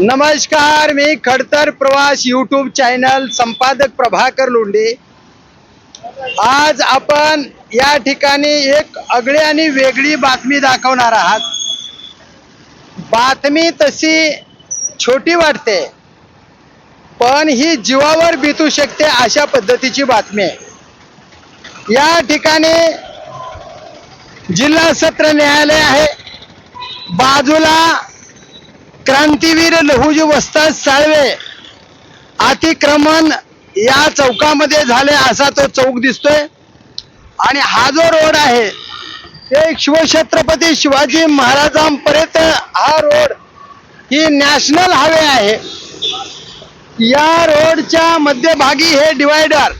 नमस्कार मी खडतर प्रवास यूट्यूब चॅनल संपादक प्रभाकर लोंढे. आज आपण या ठिकाणी एक आगळी आणि वेगळी बातमी दाखवणार आहात. बातमी तशी छोटी वाटते पण ही जीवावर बितू शकते अशा पद्धतीची बातमी आहे. या ठिकाणी जिल्हा सत्र न्यायालय आहे. बाजूला क्रांतीवीर लहुजी वस्ताद साळवे अतिक्रमण या चौकामध्ये झाले असा तो चौक दिसतोय. आणि हा जो रोड आहे ते शिवछत्रपती शिवाजी महाराजांपर्यंत हा रोड ही नॅशनल हायवे आहे. या रोडच्या मध्यभागी हे डिवायडर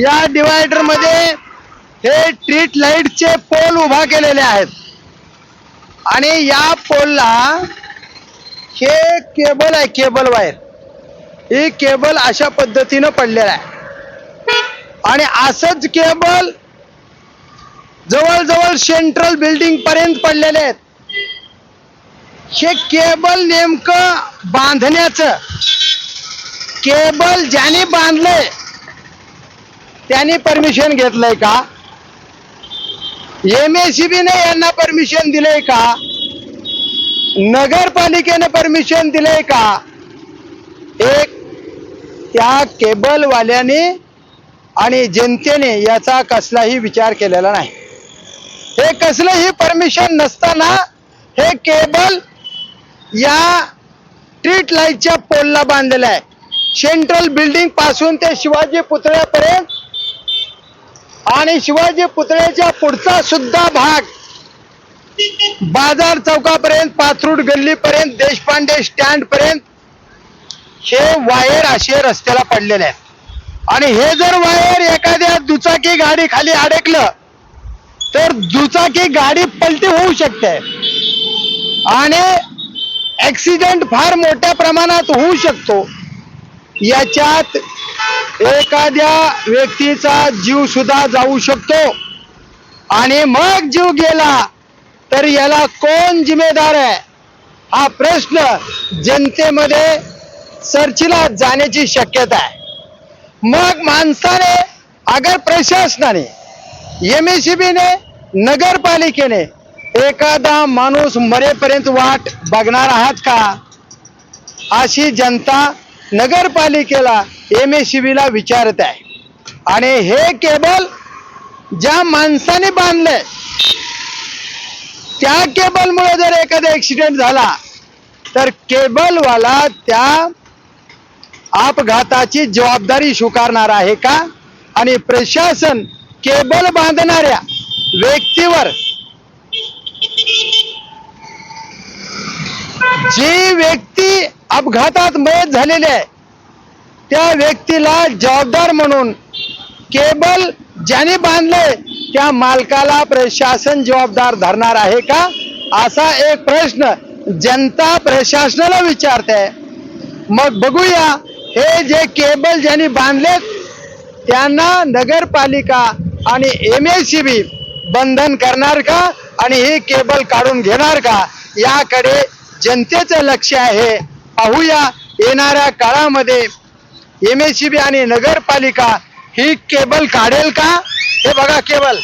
या डिवायडरमध्ये हे स्ट्रीट लाईटचे पोल उभा केलेले आहेत. आणि या पोलला हे केबल आहे केबल वायर. ही केबल अशा पद्धतीनं पडलेलं आहे. आणि असंच केबल जवळजवळ सेंट्रल बिल्डिंग पर्यंत पडलेले आहेत. हे केबल नेमकं बांधण्याचं केबल ज्याने बांधलंय त्याने परमिशन घेतलंय का? एम एस सी बीने यांना परमिशन दिलंय का? नगरपालिकेने परमिशन दिलंय का? एक त्या केबलवाल्याने आणि जनतेने याचा कसलाही विचार केलेला नाही. हे कसलंही परमिशन नसताना हे केबल या स्ट्रीट लाईटच्या पोलला बांधलेलं आहे. सेंट्रल बिल्डिंगपासून ते शिवाजी पुतळ्यापर्यंत आणि शिवाजी पुतळ्याच्या पुढचा सुद्धा भाग बाजार चौकापर्यंत पाथरूड गल्लीपर्यंत देशपांडे स्टँड पर्यंत हे वायर असे रस्त्याला पडलेले आहेत. आणि हे जर वायर एखाद्या दुचाकी गाडी खाली अडकलं तर दुचाकी गाडी पलटी होऊ शकते. आणि ऍक्सिडेंट फार मोठ्या प्रमाणात होऊ शकतो. याच्यात एखाद्या व्यक्तीचा जीव सुद्धा जाऊ शकतो. आणि मग जीव गेला तर याला कोण जिम्मेदार आहे? हा प्रश्न जनतेमध्ये सर्चीला जाण्याची शक्यता आहे. मग माणसाने अगर प्रशासनाने एम एस बीने नगरपालिकेने एखादा माणूस मरेपर्यंत वाट बघणार आहात का? अशी जनता नगरपालिकेला एम एस बीला विचारत आहे. आणि हे केबल ज्या माणसाने बांधलंय त्या केबलमुळे जर एखादा ऍक्सिडेंट झाला तर केबलवाला त्या अपघाताची जबाबदारी स्वीकारणार आहे का? आणि प्रशासन केबल बांधणाऱ्या व्यक्तीवर जी व्यक्ती अपघातात मयत झालेली आहे त्या व्यक्तीला जबाबदार म्हणून केबल ज्याने बांधलंय त्या मालकाला प्रशासन जबाबदार धरणार आहे का? असा एक प्रश्न जनता प्रशासनाला विचारते. मग बघूया हे जे केबल ज्यांनी बांधलेत त्यांना नगरपालिका आणि एम एस सी बी बंधन करणार का? आणि ही केबल काढून घेणार का? याकडे जनतेचं लक्ष आहे. पाहूया येणाऱ्या काळामध्ये एम एस सी बी आणि नगरपालिका ही केबल काढेल का? हे बघा केबल.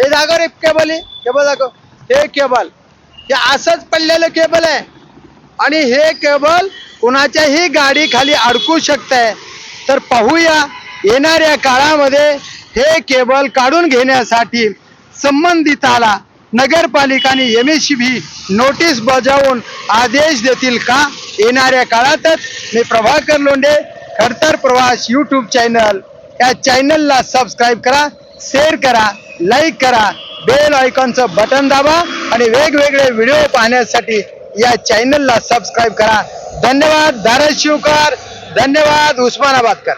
हे दाखव रे केबल हे. केबल दाखव. हे केबल. हे असंच पडलेलं केबल आहे. आणि हे केबल कुणाच्याही गाडी खाली अडकू शकतंय. तर पाहूया येणाऱ्या काळामध्ये हे केबल काढून घेण्यासाठी संबंधिताला नगरपालिका M S C B notice बजावून आदेश देतील का? येणाऱ्या काळातच मी प्रभाकर लोंढे खडतर प्रवास यूट्यूब चॅनल या चॅनलला सबस्क्राईब करा. शेअर करा लाईक करा बेल आयकॉनचं बटन दाबा आणि वेगवेगळे व्हिडिओ पाहण्यासाठी या चॅनलला सबस्क्राईब करा. धन्यवाद धाराशिवकर. धन्यवाद उस्मानाबादकर.